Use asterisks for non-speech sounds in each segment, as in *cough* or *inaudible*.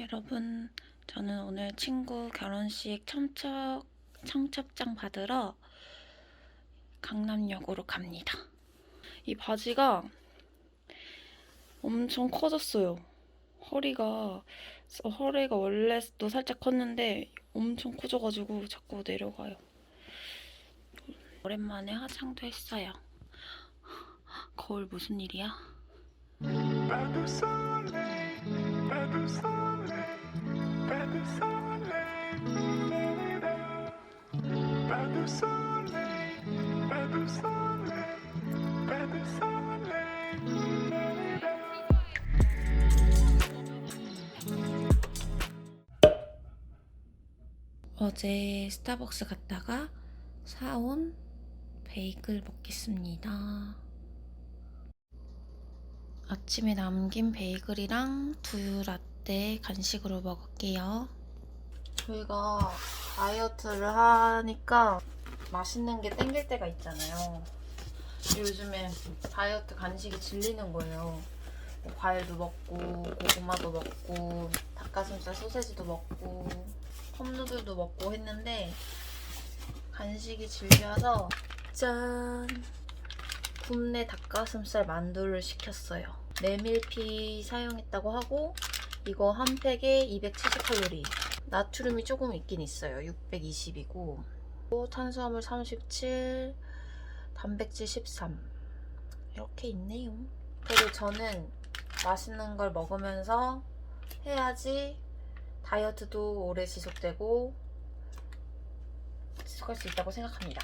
여러분, 저는 오늘 친구 결혼식 청첩, 청첩장 받으러 강남역으로 갑니다. 이 바지가 엄청 커졌어요. 허리가, 허리가 원래도 살짝 컸는데 엄청 커져가지고 자꾸 내려가요. 오랜만에 화장도 했어요. 거울 무슨 일이야? 어제 스타벅스 갔다가 사온 베이글 먹겠습니다. 아침에 남긴 베이글이랑 두유 라떼 간식으로 먹을게요. 저희가 다이어트를 하니까 맛있는 게 땡길 때가 있잖아요. 요즘에 다이어트 간식이 질리는 거예요. 뭐 과일도 먹고 고구마도 먹고 닭가슴살 소세지도 먹고 컵누들도 먹고 했는데 간식이 질려서 짠 굽네 닭가슴살 만두를 시켰어요 메밀피 사용했다고 하고 이거 한 팩에 270칼로리. 나트륨이 조금 있긴 있어요. 620이고. 탄수화물 37 단백질 13 이렇게 있네요. 그리고 저는 맛있는 걸 먹으면서 해야지 다이어트도 오래 지속되고 지속할 수 있다고 생각합니다.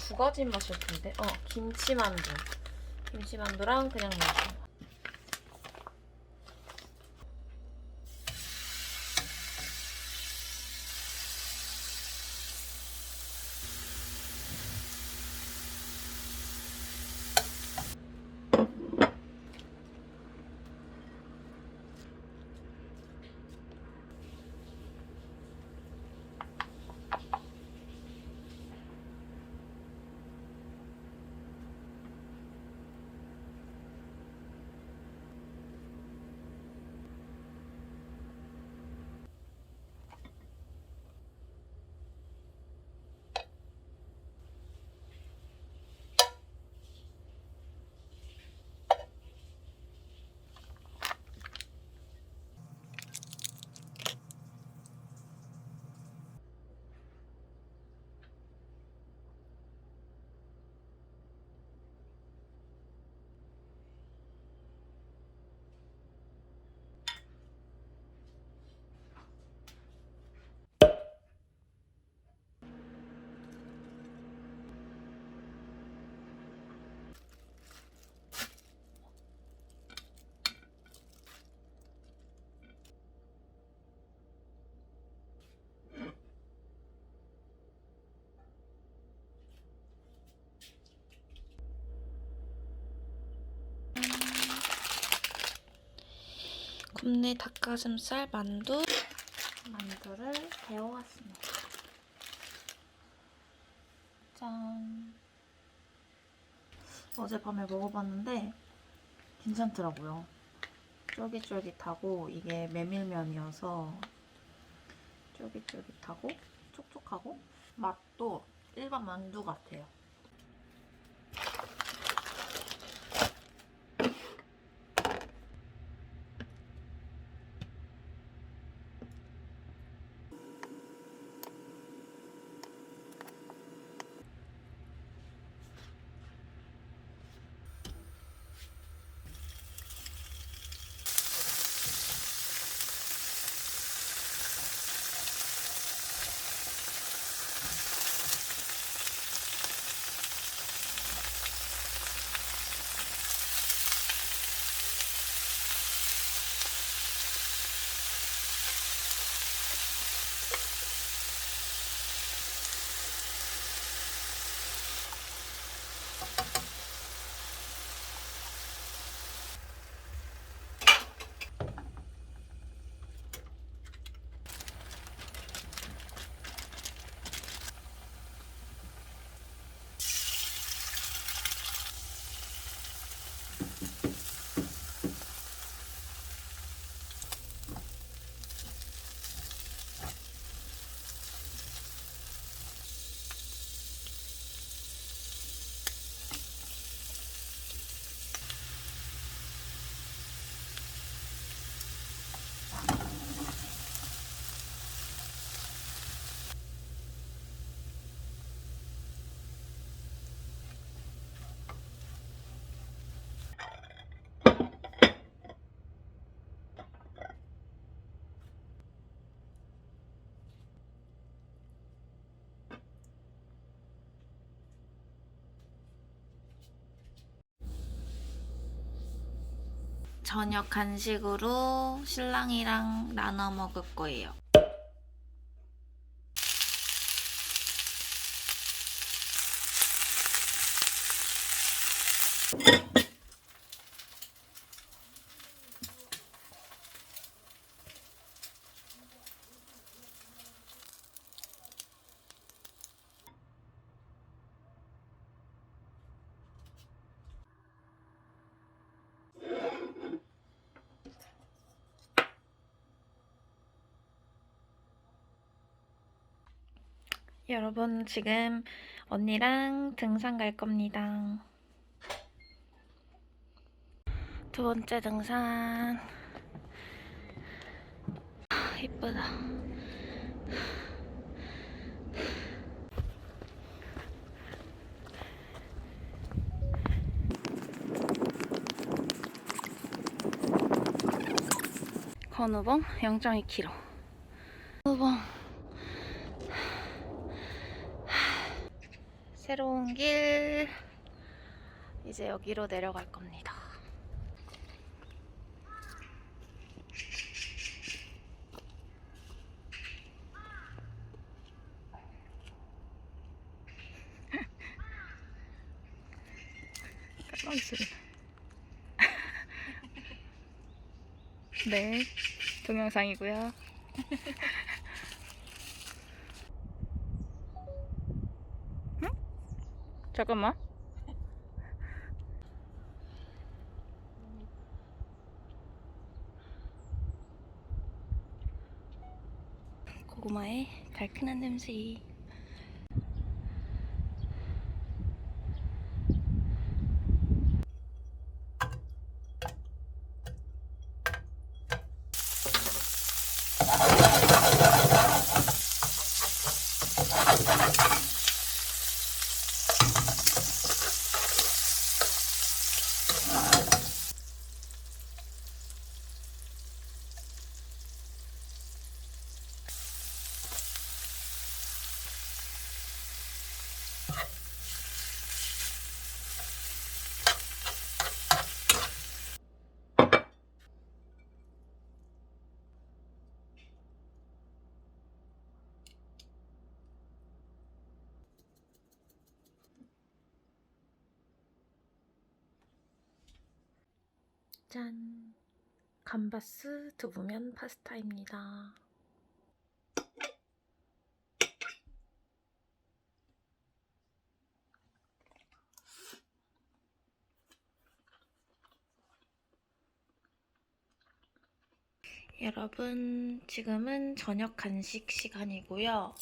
두 가지 마실 텐데, 어 김치만두, 김치만두랑 그냥 만두. 굽네 닭가슴살 만두 만두를 데워왔습니다. 짠. 어젯밤에 먹어봤는데 괜찮더라고요. 쫄깃쫄깃하고 이게 메밀면이어서 쫄깃쫄깃하고 촉촉하고 맛도 일반 만두 같아요. 저녁 간식으로 신랑이랑 나눠 먹을 거예요. 여러분 지금 언니랑 등산 갈 겁니다. 두 번째 등산. 아, 이쁘다. 건우봉 0.2km. 건우봉 새로운 길 이제 여기로 내려갈 겁니다. 네, 동영상이고요. *laughs* 잠깐만. 고구마의 달큰한 냄새. 짠. 감바스 두부면 파스타입니다. 여러분, 지금은 저녁 간식 시간이고요.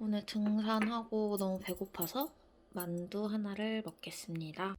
오늘 등산하고 너무 배고파서 만두 하나를 먹겠습니다.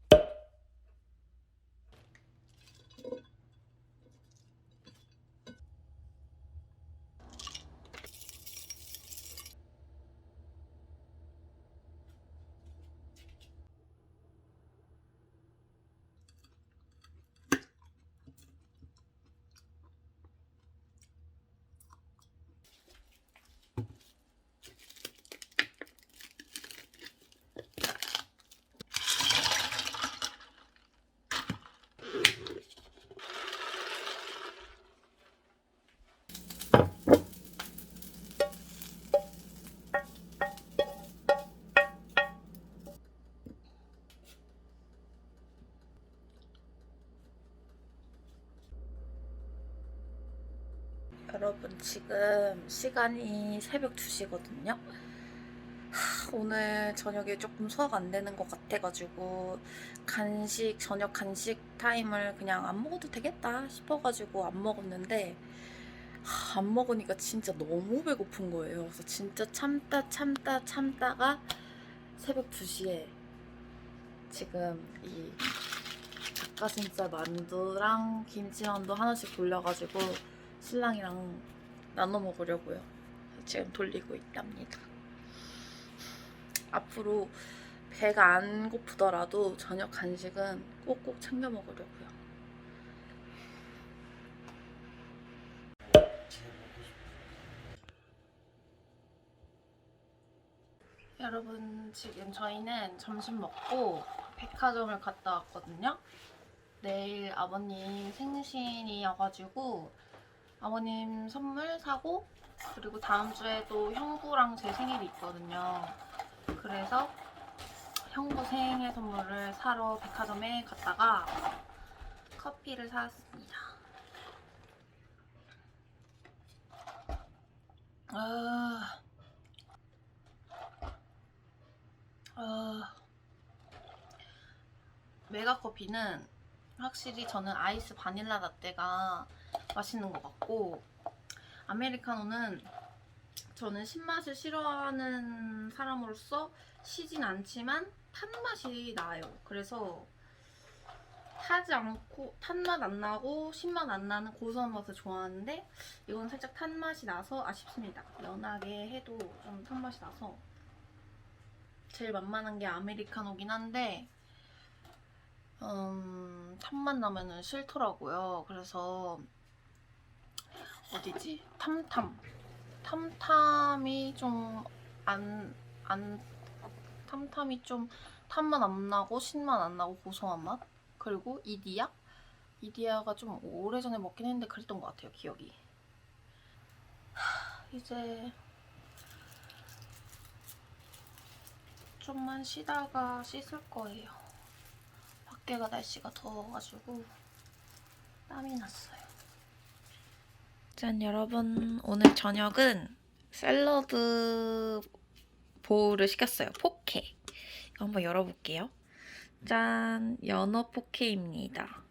여러분 지금 시간이 새벽 2시거든요. 오늘 저녁에 조금 소화가 안 되는 것 같아가지고 간식 저녁 간식 타임을 그냥 안 먹어도 되겠다 싶어가지고 안 먹었는데 하, 안 먹으니까 진짜 너무 배고픈 거예요. 그래서 진짜 참다 참다 참다가 새벽 2시에 지금 이 닭가슴살 만두랑 김치만두 하나씩 돌려가지고 신랑이랑 나눠 먹으려고요. 지금 돌리고 있답니다. 앞으로 배가 안 고프더라도 저녁 간식은 꼭꼭 챙겨 먹으려고요. 여러분 지금 저희는 점심 먹고 백화점을 갔다 왔거든요. 내일 아버님 생신이어가지고 아버님 선물 사고 그리고 다음 주에 또 형부랑 제 생일이 있거든요. 그래서 형부 생일 선물을 사러 백화점에 갔다가 커피를 사왔습니다. 아, 아, 메가커피는 확실히 저는 아이스 바닐라 라떼가 맛있는 것 같고 아메리카노는 저는 신맛을 싫어하는 사람으로서 시진 않지만 탄맛이 나요. 그래서 타지 않고 탄맛 안 나고 신맛 안 나는 고소한 맛을 좋아하는데 이건 살짝 탄맛이 나서 아쉽습니다. 연하게 해도 좀 탄맛이 나서 제일 만만한 게 아메리카노긴 한데 음, 탄맛 나면은 싫더라고요. 그래서 어디지? 탐탐. 탐탐이 좀 안, 안, 탐탐이 좀 탄맛 안 나고 신맛 안 나고 고소한 맛? 그리고 이디야? 이디야가 좀 오래전에 먹긴 했는데 그랬던 것 같아요, 기억이. 하, 이제 좀만 쉬다가 씻을 거예요. 밖에가 날씨가 더워가지고 땀이 났어요. 짠 여러분 오늘 저녁은 샐러드 보울을 시켰어요. 포케. 한번 열어볼게요. 짠 연어 포케입니다.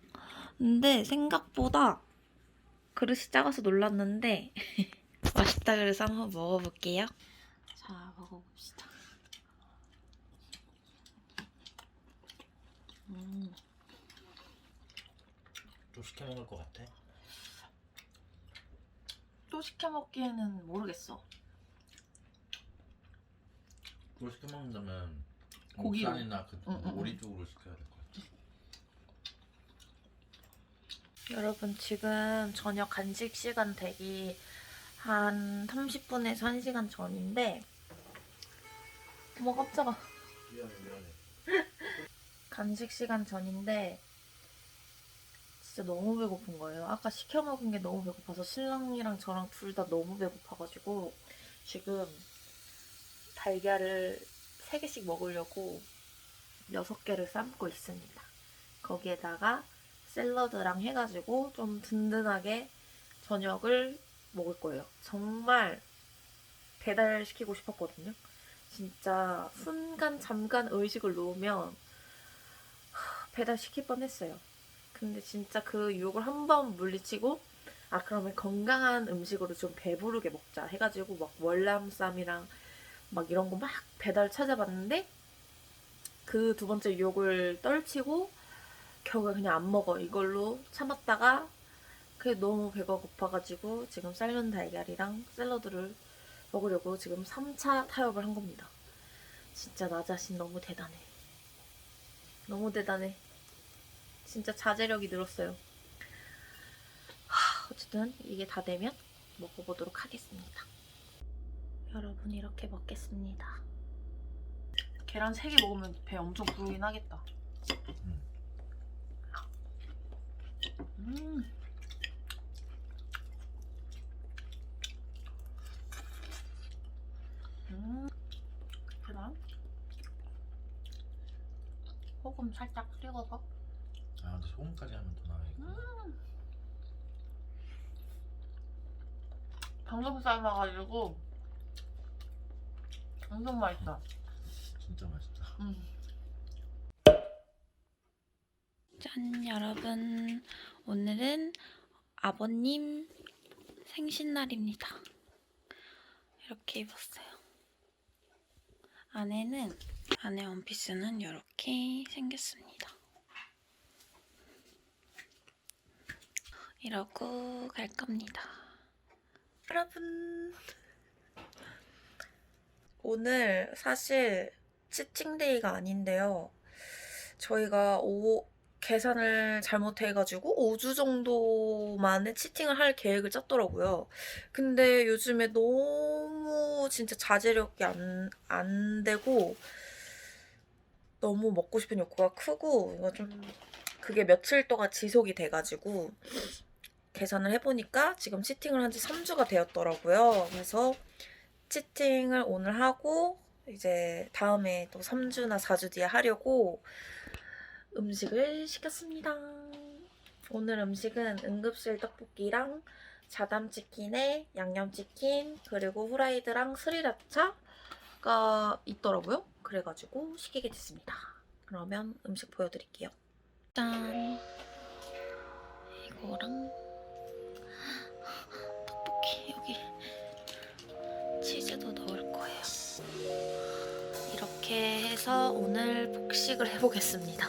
근데 생각보다 그릇이 작아서 놀랐는데 *laughs* 맛있다 그래서 한번 먹어볼게요. 자 먹어봅시다. 음. 또 시켜 먹을 것 같아? 또 시켜 먹기에는 모르겠어. 또 시켜 먹는다면 고기로. 목살이나 그 응, 응, 오리 응. 쪽으로 시켜야 될 것 같아. 여러분 지금 저녁 간식 시간 되기 한 30분에서 1시간 전인데 어머 깜짝아 미안해 미안해. *laughs* 간식 시간 전인데 진짜 너무 배고픈 거예요. 아까 시켜 먹은 게 너무 배고파서 신랑이랑 저랑 둘 다 너무 배고파가지고 지금 달걀을 3개씩 먹으려고 6개를 삶고 있습니다. 거기에다가 샐러드랑 해가지고 좀 든든하게 저녁을 먹을 거예요. 정말 배달시키고 싶었거든요. 진짜 순간 잠깐 의식을 놓으면 하, 배달시킬 뻔했어요. 근데 진짜 그 유혹을 한 번 물리치고 아 그러면 건강한 음식으로 좀 배부르게 먹자 해가지고 막 월남쌈이랑 막 이런 거 막 배달 찾아봤는데 그 두 번째 유혹을 떨치고 결국에 그냥 안 먹어 이걸로 참았다가 그게 너무 배가 고파가지고 지금 삶은 달걀이랑 샐러드를 먹으려고 지금 3차 타협을 한 겁니다. 진짜 나 자신 너무 대단해. 너무 대단해. 진짜 자제력이 늘었어요. 하, 어쨌든 이게 다 되면 먹어보도록 하겠습니다. 여러분 이렇게 먹겠습니다. 계란 3개 먹으면 배 엄청 부르긴 하겠다. 음. 음. 계란? 소금 살짝 찍어서 아 근데 소금까지 하면 더 나아요. 방금 삶아가지고 엄청 맛있다. 진짜 맛있다. 음. 짠 여러분 오늘은 아버님 생신날입니다. 이렇게 입었어요. 안에는 안에 원피스는 이렇게 생겼습니다. 이러고 갈 겁니다. 여러분 오늘 사실 치팅데이가 아닌데요. 저희가 오, 계산을 잘못해가지고 5주 정도 만에 치팅을 할 계획을 짰더라고요. 근데 요즘에 너무 진짜 자제력이 안, 안 되고 너무 먹고 싶은 욕구가 크고 이거 좀 그게 며칠 동안 지속이 돼가지고 계산을 해보니까 지금 치팅을 한 지 3주가 되었더라고요. 그래서 치팅을 오늘 하고 이제 다음에 또 3주나 4주 뒤에 하려고 음식을 시켰습니다. 오늘 음식은 응급실 떡볶이랑 자담치킨에 양념치킨 그리고 후라이드랑 스리라차가 있더라고요. 그래가지고 시키게 됐습니다. 그러면 음식 보여드릴게요. 짠 이거랑 떡볶이 여기 치즈도 넣을 거예요. 이렇게 해서 오늘 복식을 해보겠습니다.